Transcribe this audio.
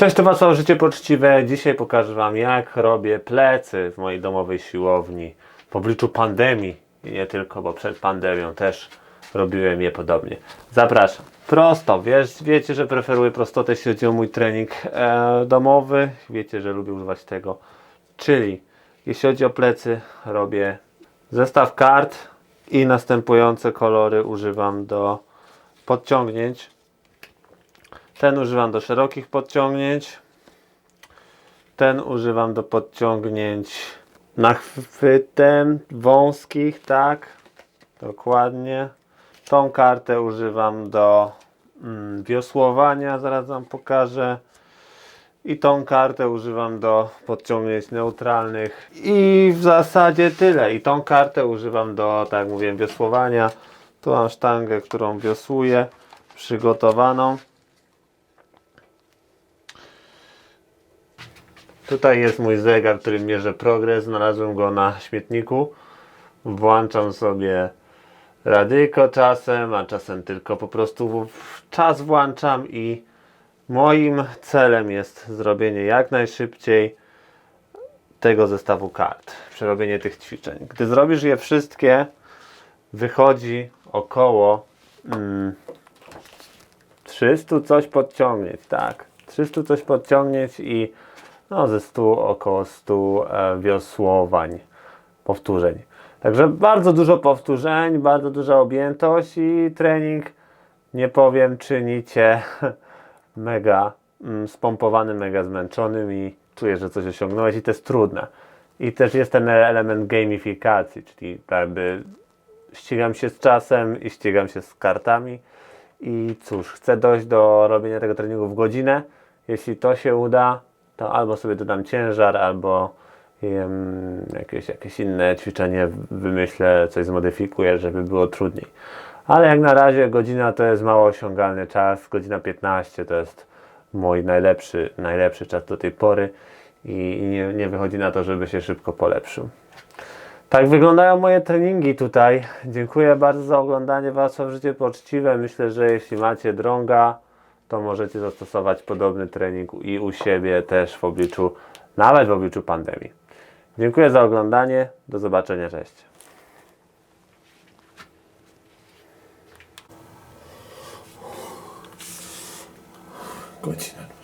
Cześć, to Was Życie Poczciwe. Dzisiaj pokażę Wam, jak robię plecy w mojej domowej siłowni w obliczu pandemii. I nie tylko, bo przed pandemią też robiłem je podobnie. Zapraszam. Prosto, wiesz, wiecie, że preferuję prostotę, jeśli chodzi o mój trening e, domowy. Wiecie, że lubię używać tego. Czyli, jeśli chodzi o plecy, robię zestaw kart i następujące kolory używam do podciągnięć. Ten używam do szerokich podciągnięć. Ten używam do podciągnięć nachwytem wąskich, tak? Dokładnie. Tą kartę używam do mm, wiosłowania, zaraz Wam pokażę. I tą kartę używam do podciągnięć neutralnych. I w zasadzie tyle. I tą kartę używam do, tak jak mówiłem, wiosłowania. Tu mam sztangę, którą wiosłuję, przygotowaną. Tutaj jest mój zegar, który mierzy progres. Znalazłem go na śmietniku. Włączam sobie radyjko czasem, a czasem tylko po prostu czas włączam i moim celem jest zrobienie jak najszybciej tego zestawu kart. Przerobienie tych ćwiczeń. Gdy zrobisz je wszystkie, wychodzi około mm, 300 coś podciągnięć, tak. 300 coś podciągnięć i no ze 100 około 100 e, wiosłowań, powtórzeń. Także bardzo dużo powtórzeń, bardzo duża objętość i trening, nie powiem, czyni Cię mega mm, spompowanym, mega zmęczonym i czujesz, że coś osiągnąłeś i to jest trudne. I też jest ten element gamifikacji, czyli jakby ścigam się z czasem i ścigam się z kartami. I cóż, chcę dojść do robienia tego treningu w godzinę. Jeśli to się uda, to albo sobie dodam ciężar, albo em, jakieś, jakieś inne ćwiczenie wymyślę, coś zmodyfikuję, żeby było trudniej. Ale jak na razie godzina to jest mało osiągalny czas. Godzina 15 to jest mój najlepszy, najlepszy czas do tej pory i nie, nie wychodzi na to, żeby się szybko polepszył. Tak wyglądają moje treningi tutaj. Dziękuję bardzo za oglądanie Was w życie poczciwe. Myślę, że jeśli macie drąga, to możecie zastosować podobny trening i u siebie też w obliczu, nawet w obliczu pandemii. Dziękuję za oglądanie. Do zobaczenia. Cześć. Godzina